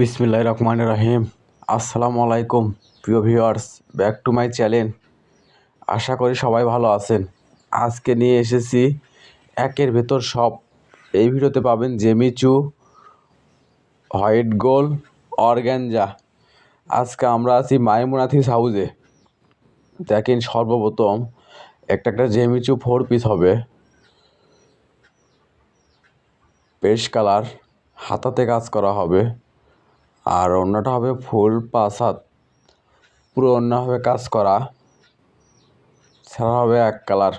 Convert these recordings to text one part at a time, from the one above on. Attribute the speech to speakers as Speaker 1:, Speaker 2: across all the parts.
Speaker 1: বিসমিল্লাহ রহমান রহিম। আসসালামু আলাইকুম প্রিয় viewers, back to my channel. আশা করি সবাই ভালো আছেন। আজকে নিয়ে এসেছি একের ভেতর সব। এই ভিডিওতে পাবেন জেমিচু হোয়াইট গোল অর্গ্যানজা আজকে আমরা আছি মাইমুনাথিস হাউজে। দেখেন সর্বপ্রথম একটা একটা জেমিচু ফোর পিস হবে। পেশ কালার, হাতাতে কাজ করা হবে। আর অন্যটা হবে ফুল হাত পুরো অন্য হবে কাজ করা। ছাড়া হবে এক কালার।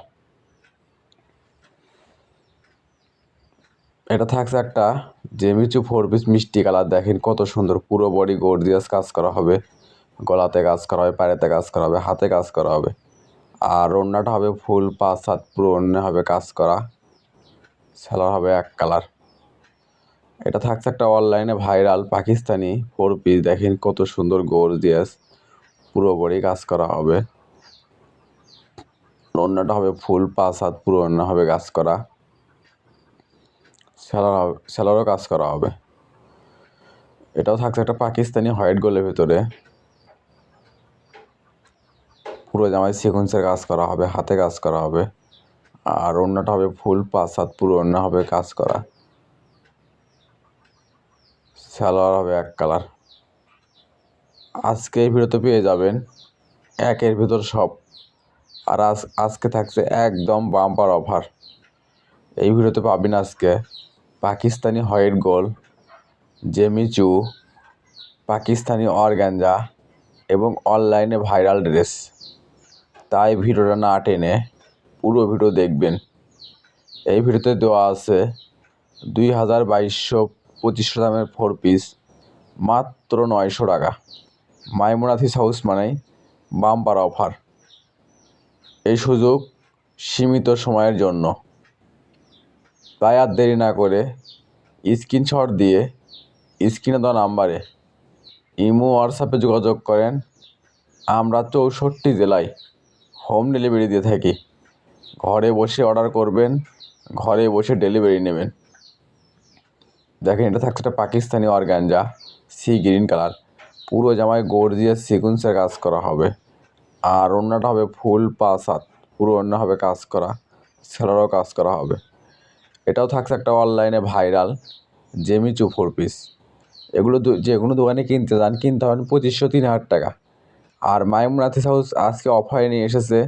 Speaker 1: এটা থাকছে একটা জেমিচু ফোর পিস মিষ্টি কালার। দেখেন কত সুন্দর পুরো বডি গর্জিয়াস কাজ করা হবে। গলাতে কাজ করা হবে, পায়েতে কাজ করা হবে, হাতে কাজ করা হবে। আর অন্যটা হবে ফুল পাঁচ পুরো অন্য হবে কাজ করা। সেলার হবে এক কালার। এটা থাকছে একটা অনলাইনে ভাইরাল পাকিস্তানি ফোর পিস দেখেন কত সুন্দর গর্জিয়াস পুরো বডি কাজ করা হবে। অন্যটা হবে ফুল পাঁচ হাত পুরো অন্য হবে কাজ করা। সেলার হবে সেলারও কাজ করা হবে। এটাও থাকছে একটা পাকিস্তানি হোয়াইট গোলের ভেতরে। পুরো জামায় সিকুয়েন্সের কাজ করা হবে, হাতে কাজ করা হবে। আর অন্যটা হবে ফুল পাঁচ হাত পুরো অন্য হবে কাজ করা। সালোয়ার হবে এক কালার। আজকে এই ভিডিওতে পেয়ে যাবেন একের ভিতর সব। আর আজ, আজকে থাকছে একদম বাম্পার অফার এই ভিডিওতে পাবেন আজকে পাকিস্তানি হোয়াইট গোল জেমিচু পাকিস্তানি অর্গ্যাঞ্জা এবং অনলাইনে ভাইরাল ড্রেস। তাই ভিডিওটা না টেনে পুরো ভিডিও দেখবেন। এই ভিডিওতে দেওয়া আছে দুই হাজার বাইশশো পঁচিশশো দামের ফোর পিস মাত্র নয়শো টাকা। মাইমোনাথিস হাউস মানেই বাম্পার অফার। এই সুযোগ সীমিত সময়ের জন্য। তাই আর দেরি না করে স্ক্রিনশট দিয়ে স্ক্রিনে দেওয়া নাম্বারে ইমো, হোয়াটসঅ্যাপে যোগাযোগ করেন। আমরা চৌষট্টি জেলায় হোম ডেলিভারি দিয়ে থাকি। ঘরে বসে অর্ডার করবেন, ঘরে বসে ডেলিভারি নেবেন। দেখেন, এটা থাকছে একটা Pakistani organza sea green colour পুরো জামায় গর্জিয়াস সিকুয়েন্সের কাজ করা হবে। আর অন্যটা হবে ফুল পাঁচ হাত। পুরো অন্য হবে কাজ করা। সেলারও কাজ করা হবে। এটাও থাকছে একটা অনলাইনে ভাইরাল জেমিচু ফোর পিস এগুলো যে কোনো দোকানে কিনতে যান, কিনতে হবেন পঁচিশশো তিন হাজার টাকা। আর মাইমুনাথিস হাউস আজকে অফারে নিয়ে এসেছে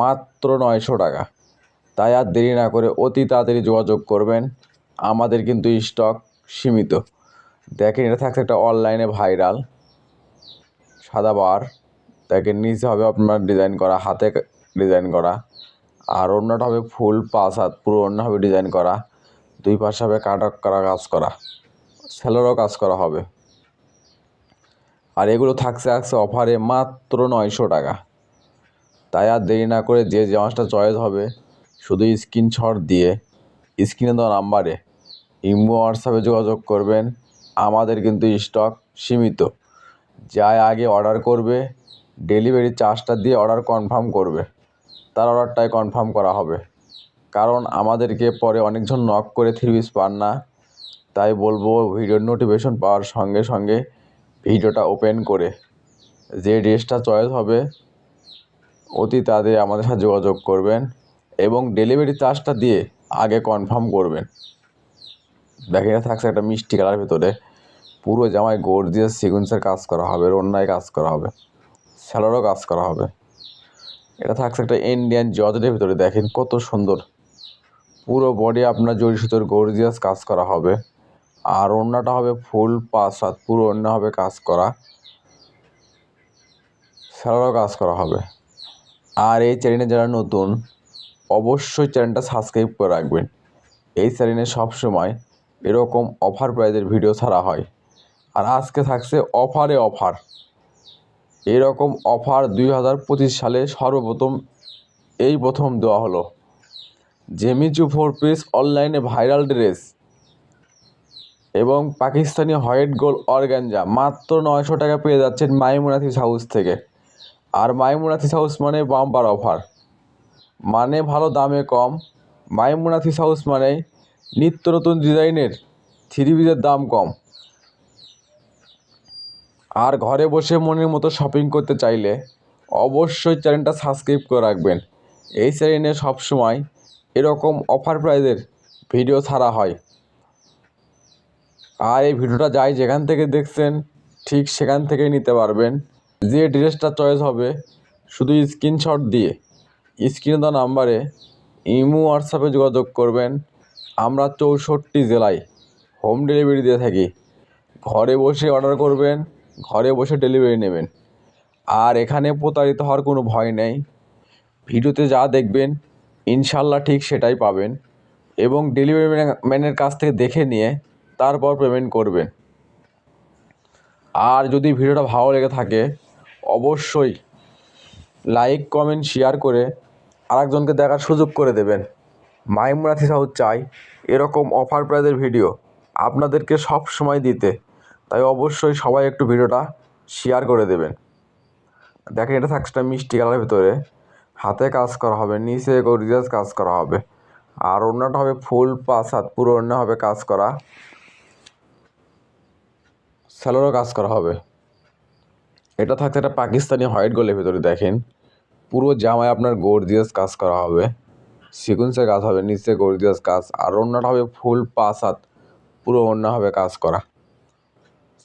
Speaker 1: মাত্র নয়শো টাকা। তাই আর দেরি না করে অতি তাড়াতাড়ি যোগাযোগ করবেন। আমাদের কিন্তু স্টক সীমিত। দেখেন, এটা থাকছে একটা অনলাইনে ভাইরাল সাদা বার দেখেন, নিচে হবে আপনার ডিজাইন করা, হাতে ডিজাইন করা। আর অন্যটা হবে ফুল পাঁচ হাত, পুরো অন্য হবে ডিজাইন করা। দুই পাশে হবে কাটাক করা কাজ করা। সেলোরও কাজ করা হবে। আর এগুলো থাকছে থাকছে অফারে মাত্র নয়শো টাকা। তাই আর দেরি না করে যে জামাটা চয়েস হবে, শুধু স্ক্রিনশট দিয়ে স্ক্রিনে দেওয়া নাম্বারে ইমো, হোয়াটসঅ্যাপে যোগাযোগ করবেন। আমাদের কিন্তু স্টক সীমিত। যাই আগে অর্ডার করবে ডেলিভারি চার্জটা দিয়ে অর্ডার কনফার্ম করবে। তার অর্ডারটাই কনফার্ম করা হবে। কারণ আমাদেরকে পরে অনেকজন নক করে থ্রি পিস পান না। তাই বলব ভিডিওর নোটিফিকেশন পাওয়ার সঙ্গে সঙ্গে ভিডিওটা ওপেন করে। যে ড্রেসটা চয়েস হবে, অতি তাড়াতাড়ি আমাদের সাথে যোগাযোগ করবেন এবং ডেলিভারি চার্জটা দিয়ে আগে কনফার্ম করবেন। এটা থাকছে একটা মিষ্টি কালার ভিতরে। পুরো জামায় গর্জিয়াস সিকুয়েন্সের কাজ করা হবে অন্যায় কাজ করা হবে স্যালোরও কাজ করা হবে। এটা থাকছে একটা ইন্ডিয়ান জর্জেটের ভিতরে, দেখেন কত সুন্দর। পুরো বডি আপনার জড়ি সুতোর গর্জিয়াস কাজ করা হবে। আর অন্যটা হবে ফুল পাঁচ হাত, পুরো অন্য হবে কাজ করা। স্যালোরও কাজ করা হবে। আর এই চ্যানেলে যারা নতুন, অবশ্যই চ্যানেলটা সাবস্ক্রাইব করে রাখবেন। এই চ্যানেলে সবসময় এরকম অফার প্রাইজের ভিডিও ছাড়া হয়। আর আজকে থাকছে অফারে অফার এরকম অফার দুই হাজার পঁচিশ সালে সর্বপ্রথম এই প্রথম দেওয়া হলো। জেমিচু ফোর পিস অনলাইনে ভাইরাল ড্রেস এবং পাকিস্তানি হোয়াইট গোল অর্গানজা মাত্র নয়শো টাকা পেয়ে যাচ্ছেন মাইমুনাথিস হাউস থেকে। আর মাইমুনাথিস হাউস মানে বাম্পার অফার মানে ভালো দামে কম। মাইমুনাথিস হাউস মানে নিত্য নতুন ডিজাইনের থ্রি পিসের দাম কম। আর ঘরে বসে মনের মতো শপিং করতে চাইলে অবশ্যই চ্যানেলটা সাবস্ক্রাইব করে রাখবেন। এই চ্যানেলে সবসময় এরকম অফার প্রাইজের ভিডিও ছাড়া হয়। আর এই ভিডিওটা যাই যেখান থেকে দেখছেন, ঠিক সেখান থেকেই নিতে পারবেন। যে ড্রেসটা চয়েস হবে, শুধু স্ক্রিনশট দিয়ে। স্ক্রিনে দেওয়া নাম্বারে ইমো হোয়াটসঅ্যাপে যোগাযোগ করবেন। আমরা চৌষট্টি জেলায় হোম ডেলিভারি দিয়ে থাকি। ঘরে বসে অর্ডার করবেন, ঘরে বসে ডেলিভারি নেবেন। আর এখানে প্রতারিত হওয়ার কোনো ভয় নেই। ভিডিওতে যা দেখবেন, ইনশাল্লাহ ঠিক সেটাই পাবেন এবং ডেলিভারি ম্যানের কাছ থেকে দেখে নিয়ে তারপর পেমেন্ট করবেন। আর যদি ভিডিওটা ভালো লেগে থাকে, অবশ্যই লাইক কমেন্ট শেয়ার করে আরেকজনকে দেখার সুযোগ করে দেবেন। মাইমুনাথি সাহু চাই এরকম অফার প্রাইজের ভিডিও আপনাদেরকে সব সময় দিতে। তাই অবশ্যই সবাই একটু ভিডিওটা শেয়ার করে দেবেন। দেখেন এটা থাকছে মিষ্টি কালারের ভিতরে। হাতে কাজ করা হবে, নিচে গরিজাস কাজ করা হবে। আর অন্যটা হবে ফুল পাঁচ হাত পুরো অন্য হবে কাজ করা। স্যালোরও কাজ করা হবে। এটা থাকছে একটা পাকিস্তানি হোয়াইট গোলের ভিতরে দেখেন। পুরো জামায় আপনার গর্জিয়াস কাজ করা হবে। সিকুন্সের কাজ হবে, নিচে গর্জিয়াস কাজ আর অন্যটা হবে ফুল পাঁচ হাত পুরো অন্য হবে কাজ করা।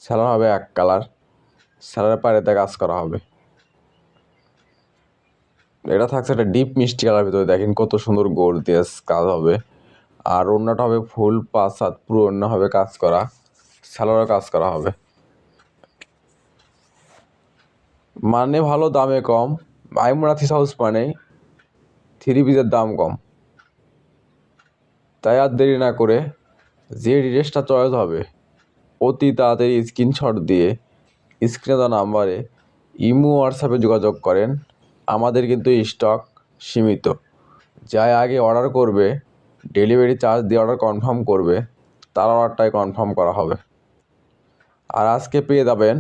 Speaker 1: স্যালোর হবে এক কালার। স্যালোরের পাড়েতে কাজ করা হবে। এটা থাকছে একটা ডিপ মিষ্টি কালার ভিতরে, দেখেন কত সুন্দর গর্জিয়াস কাজ হবে। আর অন্যটা হবে ফুল পাঁচ হাত পুরো অন্য হবে কাজ করা। স্যালোরও কাজ করা হবে। মানে ভালো, দামে কম। মাইমুনাথি হাউস মানে থ্রি পিসের দাম কম। তাই আর দেরি না করে যে ড্রেসটা চয়েস হবে, অতি তাড়াতাড়ি স্ক্রিনশট দিয়ে স্ক্রিনে দেওয়া নাম্বারে ইমো হোয়াটসঅ্যাপে যোগাযোগ করেন। আমাদের কিন্তু স্টক সীমিত। যাই আগে অর্ডার করবে ডেলিভারি চার্জ দিয়ে অর্ডার কনফার্ম করবে, তার অর্ডারটাই কনফার্ম করা হবে। আর আজকে পেয়ে যাবেন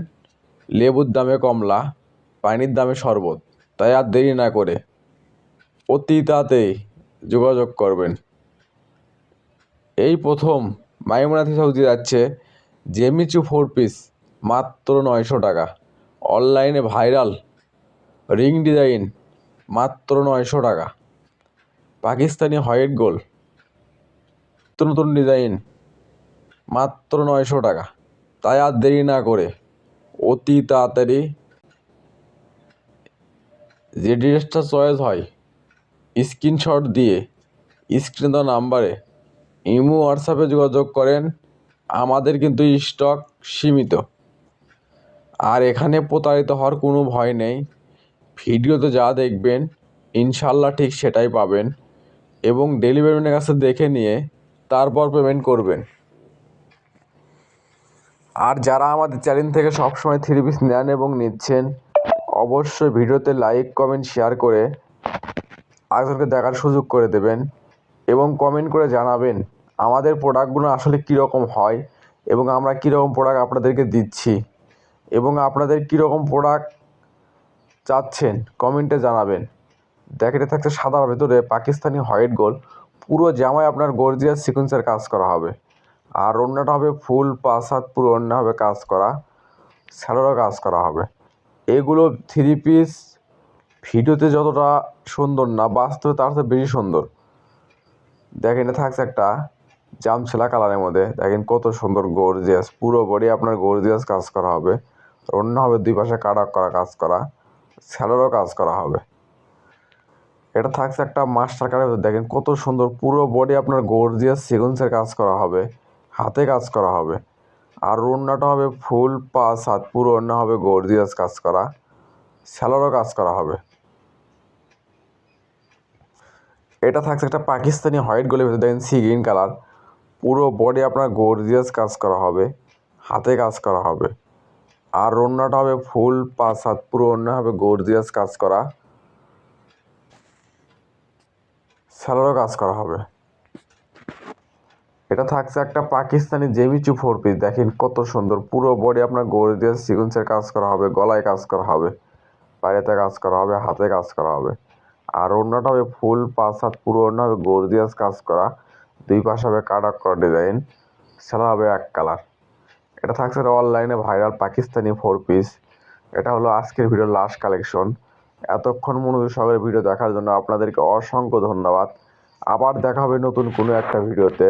Speaker 1: লেবুর দামে কমলা, পানির দামে শরবত। তাই আর দেরি না করে অতি যোগাযোগ করবেন। এই প্রথম মাইমুনাথি সবজি যাচ্ছে জেমিচু ফোর পিস মাত্র নয়শো টাকা। অনলাইনে ভাইরাল রিং ডিজাইন মাত্র নয়শো টাকা। পাকিস্তানি হোয়াইট গোল নতুন নতুন ডিজাইন মাত্র নয়শো টাকা। তাই আর দেরি না করে অতি তাড়াতাড়ি যে ড্রেসটা চয়েস হয় স্ক্রিনশট দিয়ে স্ক্রিন দেওয়া নাম্বারে ইমো, হোয়াটসঅ্যাপে যোগাযোগ করেন। আমাদের কিন্তু স্টক সীমিত। আর এখানে প্রতারিত হওয়ার কোনো ভয় নেই। ভিডিওতে যা দেখবেন ইনশাল্লাহ ঠিক সেটাই পাবেন এবং ডেলিভারি ম্যানের কাছে দেখে নিয়ে তারপর পেমেন্ট করবেন। আর যারা আমাদের চ্যানেল থেকে সবসময় থ্রি পিস নেন এবং নিচ্ছেন, অবশ্যই ভিডিওতে লাইক কমেন্ট শেয়ার করে আরেকজনকে দেখার সুযোগ করে দেবেন এবং কমেন্ট করে জানাবেন আমাদের প্রোডাক্টগুলো আসলে কীরকম হয় এবং আমরা কীরকম প্রোডাক্ট আপনাদেরকে দিচ্ছি এবং আপনাদের কীরকম প্রোডাক্ট চাচ্ছেন কমেন্টে জানাবেন। দেখেটে থাকছে সাদার ভেতরে পাকিস্তানি হোয়াইট গোল। পুরো জামায় আপনার গর্জিয়াস সিকুয়েন্সের কাজ করা হবে। আর অন্যটা হবে ফুল পাঁচ পুরো অন্য হবে কাজ করা, স্যালোরও কাজ করা হবে। এগুলো থ্রি পিস ভিডিওতে যতটা সুন্দর না, বাস্তবে তার থেকে বেশি সুন্দর। দেখেন থাকছে একটা জামছেলা কালারের মধ্যে। দেখেন, কত সুন্দর গর্জিয়াস পুরো বডি আপনার গর্জিয়াস কাজ করা হবে। অন্য হবে দুই পাশে কাটাক করা কাজ করা স্যালোরও কাজ করা হবে। এটা থাকছে একটা মাস্টার কার্ডের দেখেন, কত সুন্দর পুরো বডি আপনার গর্জিয়াস সিকুয়েন্সের কাজ করা হবে, হাতে কাজ করা হবে। আর ওড়নাটা হবে ফুল পাঁচ হাত, পুরো ওড়না হবে গর্জিয়াস কাজ করা স্যালোরও কাজ করা হবে। এটা থাকছে একটা পাকিস্তানি হোয়াইট গোলের ভিতরে, দেখেন সি গ্রিন কালার। পুরো বডি আপনার গর্জিয়াস কাজ করা হবে, হাতে কাজ করা হবে। আর ওড়নাটা হবে ফুল পাঁচ হাত, পুরো ওড়না হবে গর্জিয়াস কাজ করা। স্যালোরও কাজ করা হবে। এটা থাকছে একটা পাকিস্তানি জেমিচু ফোর পিস দেখেন কত সুন্দর। পুরো বডি আপনার গর্জিয়াস সিকুয়েন্সের কাজ করা হবে, গলায় কাজ করা হবে, পায়েতে কাজ করা হবে, হাতে কাজ করা হবে। আর অন্যটা হবে ফুল পাঁচ হাত পুরো অন্য হবে গর্জিয়াস কাজ করা। দুই পাশে হবে কাটাক করা ডিজাইন সেলা হবে এক কালার এটা থাকছে অনলাইনে ভাইরাল পাকিস্তানি ফোর পিস এটা হলো আজকের ভিডিওর লাস্ট কালেকশন এতক্ষণ মনোযোগ সহকারে ভিডিও দেখার জন্য আপনাদেরকে অসংখ্য ধন্যবাদ। আবার দেখা হবে নতুন কোনো একটা ভিডিওতে